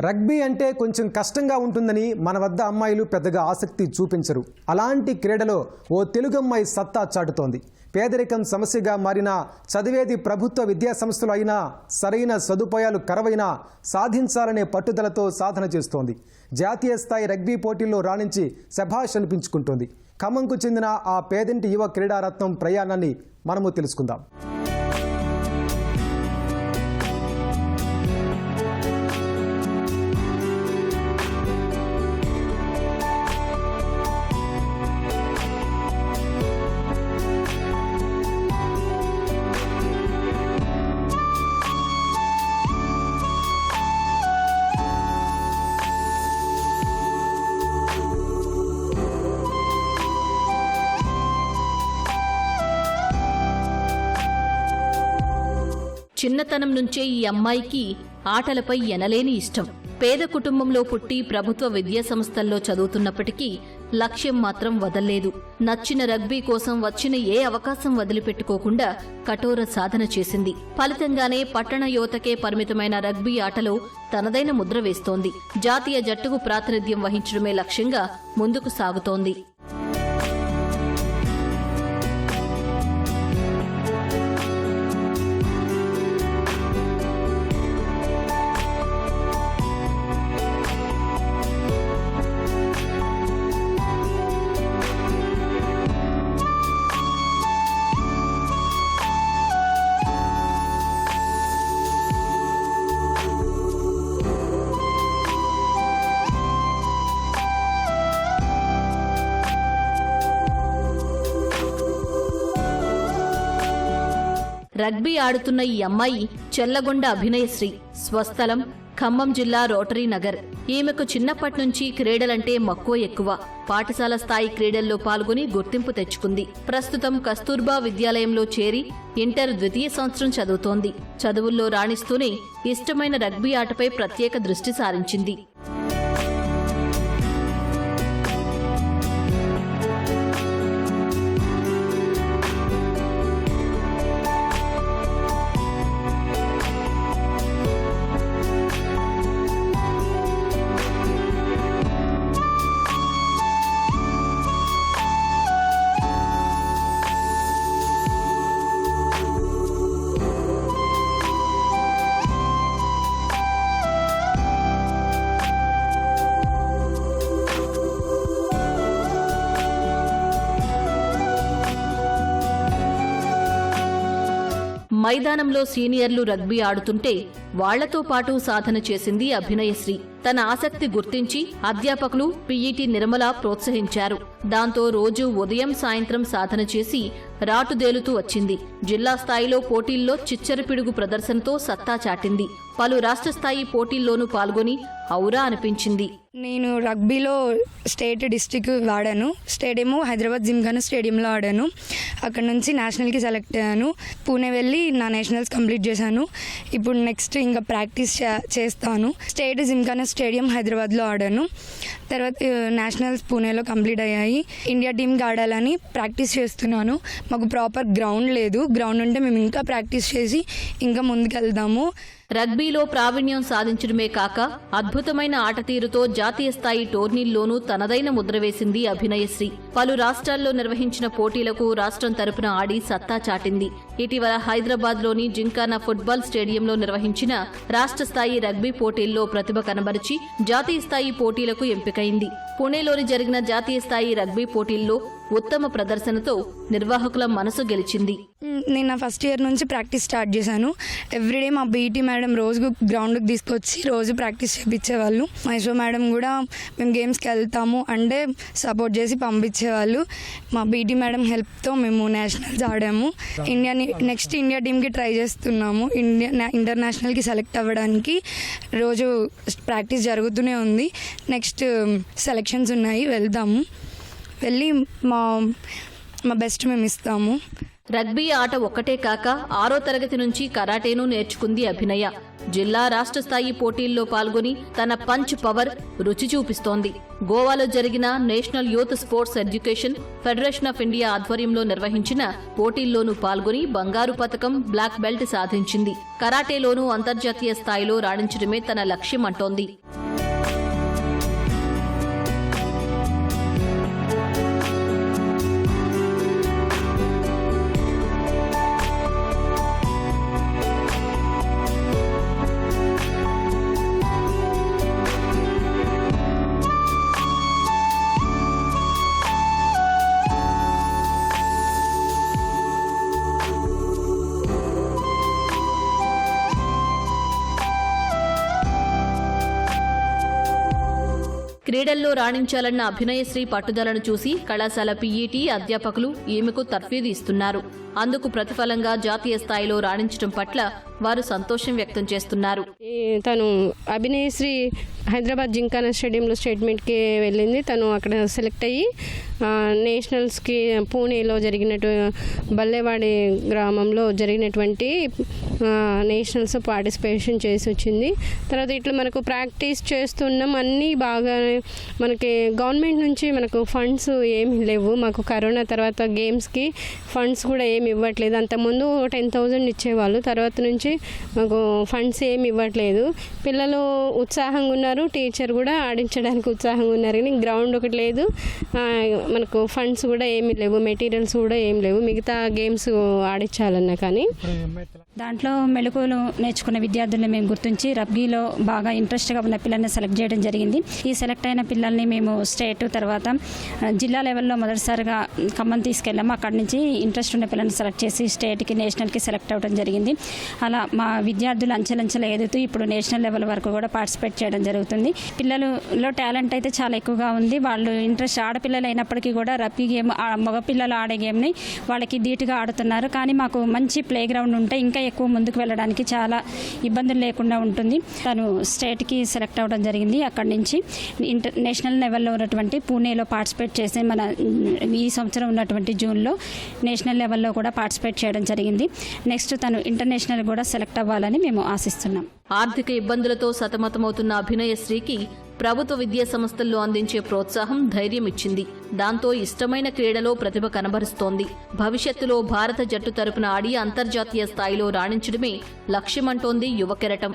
Rugby అంటే కొంచెం కష్టంగా ఉంటుందని మన వద్ద అమ్మాయిలు పెద్దగా ఆసక్తి చూపించరు. అలాంటి క్రీడలో ఓ తెలుగు అమ్మాయి సత్తా చాటుతోంది. పేదరికం సమస్యగా మారిన చదివేది ప్రభుత్వ విద్యాసంస్థలు అయినా సరైన సదుపాయాలు కరవైనా సాధించాలనే పట్టుదలతో సాధన చేస్తోంది. జాతీయ స్థాయి రగ్బీ పోటీల్లో రాణించి శభాష్ అనిపించుకుంటోంది. ఖమ్మంకు చెందిన ఆ పేదింటి యువ క్రీడారత్నం ప్రయాణాన్ని మనము తెలుసుకుందాం. చిన్నతనం నుంచే ఈ అమ్మాయికి ఆటలపై ఎనలేని ఇష్టం. పేద కుటుంబంలో పుట్టి ప్రభుత్వ విద్యా సంస్థల్లో చదువుతున్నప్పటికీ లక్ష్యం మాత్రం వదల్లేదు. నచ్చిన రగ్బీ కోసం వచ్చిన ఏ అవకాశం వదిలిపెట్టుకోకుండా కఠోర సాధన చేసింది. ఫలితంగానే పట్టణ యువతకే పరిమితమైన రగ్బీ ఆటలో తనదైన ముద్ర వేస్తోంది. జాతీయ జట్టుకు ప్రాతినిధ్యం వహించడమే లక్ష్యంగా ముందుకు సాగుతోంది. రగ్బీ ఆడుతున్న ఈ అమ్మాయి చెల్లగొండ అభినయశ్రీ స్వస్థలం ఖమ్మం జిల్లా రోటరీ నగర్. ఈమెకు చిన్నప్పటి నుంచి క్రీడలంటే మక్కువ ఎక్కువ. పాఠశాల స్థాయి క్రీడల్లో పాల్గొని గుర్తింపు తెచ్చుకుంది. ప్రస్తుతం కస్తూర్బా విద్యాలయంలో చేరి ఇంటర్ ద్వితీయ సంవత్సరం చదువుతోంది. చదువుల్లో రాణిస్తూనే ఇష్టమైన రగ్బీ ఆటపై ప్రత్యేక దృష్టి సారించింది. మైదానంలో సీనియర్లు రగ్బీ ఆడుతుంటే వాళ్ళతో పాటు సాధన చేసింది అభినయశ్రీ. తన ఆసక్తి గుర్తించి అధ్యాపకులు పీఈటీ నిర్మల ప్రోత్సహించారు. దాంతో రోజు ఉదయం సాయంత్రం సాధన చేసి రాటుదేలుతూ వచ్చింది. జిల్లా స్థాయిలో పోటీల్లో చిచ్చరపిడుగు ప్రదర్శనతో సత్తా చాటింది. పలు రాష్ట్ర స్థాయి పోటీల్లోనూ పాల్గొని ఔరా అనిపించింది. నేను రగ్బీలో స్టేట్ డిస్టిక్ ఆడాను స్టేడియం హైదరాబాద్ జిమ్ఖానా స్టేడియంలో ఆడాను. అక్కడ నుంచి నేషనల్కి సెలెక్ట్ అయ్యాను. పూణే వెళ్ళి నా నేషనల్స్ కంప్లీట్ చేశాను. ఇప్పుడు నెక్స్ట్ ఇంకా ప్రాక్టీస్ చే- చేస్తాను. స్టేట్ జిమ్ఖానా స్టేడియం హైదరాబాద్లో ఆడాను. తర్వాత నేషనల్స్ పూణేలో కంప్లీట్ అయ్యాయి. ఇండియా టీంకి ఆడాలని ప్రాక్టీస్ చేస్తున్నాను. మాకు ప్రాపర్ గ్రౌండ్ లేదు. గ్రౌండ్ ఉంటే మేము ఇంకా ప్రాక్టీస్ చేసి ఇంకా ముందుకెళ్దాము రగ్బీలో ప్రావీణ్యం సాధించడమే కాక అద్భుతమైన ఆటతీరుతో జాతీయ స్థాయి టోర్నీల్లోనూ తనదైన ముద్ర వేసింది అభినయశ్రీ పలు రాష్ట్రాల్లో నిర్వహించిన పోటీలకు రాష్ట్రం తరపున ఆడి సత్తా చాటింది. ఇటీవల హైదరాబాద్లోని జింకానా ఫుట్బాల్ స్టేడియంలో నిర్వహించిన రాష్ట్ర స్థాయి రగ్బీ పోటీల్లో ప్రతిభ కనబరిచి జాతీయ స్థాయి పోటీలకు ఎంపికైంది. పుణేలోని జరిగిన జాతీయ స్థాయి రగ్బీ పోటీల్లో ఉత్తమ ప్రదర్శనతో నిర్వాహకుల మనసు గెలిచింది. నేను నా ఫస్ట్ ఇయర్ నుంచి ప్రాక్టీస్ స్టార్ట్ చేశాను. ఎవ్రీడే మా బీఈటీ మేడం రోజు గ్రౌండ్కి తీసుకొచ్చి రోజు ప్రాక్టీస్ చేయించేవాళ్ళు మైసూర్ మేడం కూడా మేము గేమ్స్కి వెళ్తాము అంటే సపోర్ట్ చేసి పంపించేవాళ్ళు. మా బీటీ మేడం హెల్ప్తో మేము నేషనల్స్ ఆడాము. ఇండియా నెక్స్ట్ ఇండియా టీమ్కి ట్రై చేస్తున్నాము. ఇండియా ఇంటర్నేషనల్కి సెలెక్ట్ అవ్వడానికి రోజు ప్రాక్టీస్ జరుగుతూనే ఉంది. నెక్స్ట్ సెలెక్షన్స్ ఉన్నాయి వెళ్దాము. వెళ్ళి మా మా బెస్ట్ మేము ఇస్తాము. రగ్బీ ఆట ఒక్కటే కాక ఆరో తరగతి నుంచి కరాటేను నేర్చుకుంది అభినయ. జిల్లా రాష్ట్ర స్థాయి పోటీల్లో పాల్గొని తన పంచ్ పవర్ రుచి చూపిస్తోంది. గోవాలో జరిగిన National Youth Sports Education Federation of India ఆధ్వర్యంలో నిర్వహించిన పోటీల్లోనూ పాల్గొని బంగారు పతకం బ్లాక్ బెల్ట్ సాధించింది. కరాటేలోనూ అంతర్జాతీయ స్థాయిలో రాణించడమే తన లక్ష్యం అంటోంది. క్రీడల్లో రాణించాలన్న అభినయశ్రీ పట్టుదలను చూసి కళాశాల పీఈటీ అధ్యాపకులు ఈమెకు తర్ఫీదు ఇస్తున్నారు. అందుకు ప్రతిఫలంగా జాతీయ స్థాయిలో రాణించడం పట్ల వారు సంతోషం వ్యక్తం చేస్తున్నారు. తను అభినయశ్రీ హైదరాబాద్ జింకానా స్టేడియంలో స్టేట్మెంట్కి వెళ్ళింది. తను అక్కడ సెలెక్ట్ అయ్యి నేషనల్స్కి పూణేలో జరిగినటు బల్లేవాడి గ్రామంలో జరిగినటువంటి నేషనల్స్ పార్టిసిపేషన్ చేసి వచ్చింది. తర్వాత ఇట్లా మనకు ప్రాక్టీస్ చేస్తున్నాం. అన్నీ బాగా మనకి గవర్నమెంట్ నుంచి మనకు ఫండ్స్ ఏమి లేవు. మాకు కరోనా తర్వాత గేమ్స్కి ఫండ్స్ కూడా ఏమి ఇవ్వట్లేదు. అంతకుముందు టెన్ థౌజండ్ ఇచ్చేవాళ్ళు. తర్వాత నుంచి మాకు ఫండ్స్ ఏమి ఇవ్వట్లేదు. పిల్లలు ఉత్సాహంగా ఉన్నారు. టీచర్ కూడా ఆడించడానికి ఉత్సాహంగా ఉన్నారు. కానీ గ్రౌండ్ ఒకటి లేదు. మనకు ఫండ్స్ కూడా ఏమి లేవు. మెటీరియల్స్ కూడా ఏం లేవు. మిగతా గేమ్స్ ఆడించాలన్నా కానీ. దాంట్లో మెళకువలు నేర్చుకున్న విద్యార్థుల్ని మేము గుర్తించి రగ్బీలో బాగా ఇంట్రెస్ట్గా ఉన్న పిల్లల్ని సెలెక్ట్ చేయడం జరిగింది. ఈ సెలెక్ట్ అయిన పిల్లల్ని మేము స్టేట్ తర్వాత జిల్లా లెవెల్లో మొదటిసారిగా ఖమ్మం తీసుకెళ్ళాము. అక్కడి నుంచి ఇంట్రెస్ట్ ఉన్న పిల్లల్ని సెలెక్ట్ చేసి స్టేట్కి నేషనల్కి సెలెక్ట్ అవ్వడం జరిగింది. అలా మా విద్యార్థులు అంచెలంచెలు ఎదుగుతూ ఇప్పుడు నేషనల్ లెవెల్ వరకు కూడా పార్టిసిపేట్ చేయడం జరుగుతుంది. పిల్లలలో టాలెంట్ అయితే చాలా ఎక్కువగా ఉంది. వాళ్ళు ఇంట్రెస్ట్ ఆడపిల్లలు అయినప్పటికీ కూడా రబ్బీ గేమ్ మగపిల్లలు ఆడే గేమ్ని వాళ్ళకి ధీటుగా ఆడుతున్నారు. కానీ మాకు మంచి ప్లే గ్రౌండ్ ఉంటే ఇంకా ఎక్కువ ముందుకు వెళ్ళడానికి చాలా ఇబ్బందులు లేకుండా ఉంటుంది. తను స్టేట్కి సెలెక్ట్ అవ్వడం జరిగింది అక్కడి నుంచి. ఇంటర్ నేషనల్ లెవెల్లో ఉన్నటువంటి పూణేలో పార్టిసిపేట్ చేసి మన ఈ సంవత్సరం ఉన్నటువంటి జూన్లో నేషనల్ లెవెల్లో కూడా పార్టిసిపేట్ చేయడం జరిగింది. నెక్స్ట్ తను ఇంటర్నేషనల్ కూడా సెలెక్ట్ అవ్వాలని మేము ఆశిస్తున్నాం. ఆర్థిక ఇబ్బందులతో సతమతమవుతున్న అభినయశ్రీకి ప్రభుత్వ విద్యా సంస్థల్లో అందించే ప్రోత్సాహం ధైర్యం ఇచ్చింది దాంతో ఇష్టమైన క్రీడలో ప్రతిభ కనబరుస్తోంది. భవిష్యత్తులో భారత జట్టు తరపున ఆడి అంతర్జాతీయ స్థాయిలో రాణించడమే లక్ష్యమంటోంది యువకెరటం